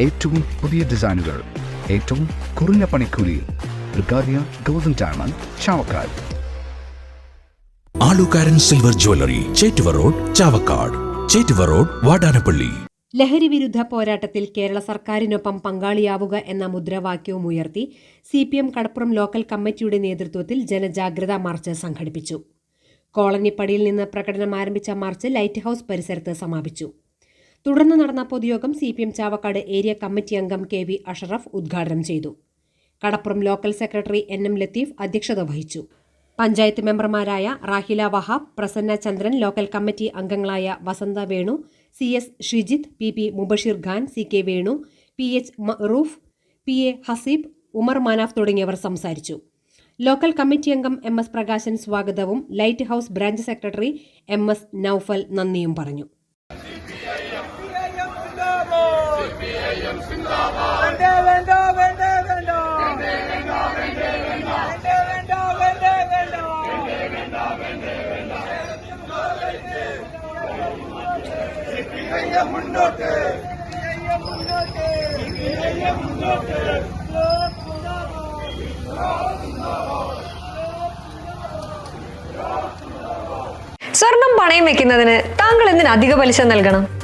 ഏറ്റവും പുതിയ ഡിസൈനുകൾ ഏറ്റവും കുറഞ്ഞ പണിക്കൂലിയിൽ ബ്രിഗാദിയ golden diamond Chavakkad. Alukkaran silver jewellery Chettuva road Chavakkad. Chettuva road Vadanappally. ലഹരി വിരുദ്ധ പോരാട്ടത്തിൽ കേരള സർക്കാരിനൊപ്പം പങ്കാളിയാവുക എന്ന മുദ്രാവാക്യവും ഉയർത്തി C P M Kadappuram local കമ്മിറ്റിയുടെ നേതൃത്വത്തിൽ ജനജാഗ്രതാ മാർച്ച് സംഘടിപ്പിച്ചു. കോളനിപ്പടിയിൽ നിന്ന് പ്രകടനം ആരംഭിച്ച മാർച്ച് ലൈറ്റ് ഹൌസ് പരിസരത്ത് സമാപിച്ചു. തുടർന്ന് നടന്ന പൊതുയോഗം C P M Chavakkad area committee അംഗം കെ വി അഷറഫ് ഉദ്ഘാടനം ചെയ്തു. Kadappuram local secretary N M Latheef അധ്യക്ഷത വഹിച്ചു. പഞ്ചായത്ത് മെമ്പർമാരായ റാഹില വഹാബ് പ്രസന്ന ചന്ദ്രൻ ലോക്കൽ കമ്മിറ്റി അംഗങ്ങളായ Vasantha Venu C S Shijith P P Mubasheer Khan C K Venu P H Maroof P A Haseeb Umar Manaf തുടങ്ങിയവർ സംസാരിച്ചു. Local committee അംഗം M S Prakashan സ്വാഗതവും lighthouse branch secretary M S Noufal നന്ദിയും പറഞ്ഞു. വേണ്ട വേണ്ട വേണ്ട വേണ്ട? വേണ്ട വേണ്ട വേണ്ട മുന്നോട്ട് മുന്നോട്ട് മുന്നോട്ട്. സ്വർണം പണയം വെക്കുന്നതിന് താങ്കൾ എന്തിന് അധിക പലിശ നൽകണം?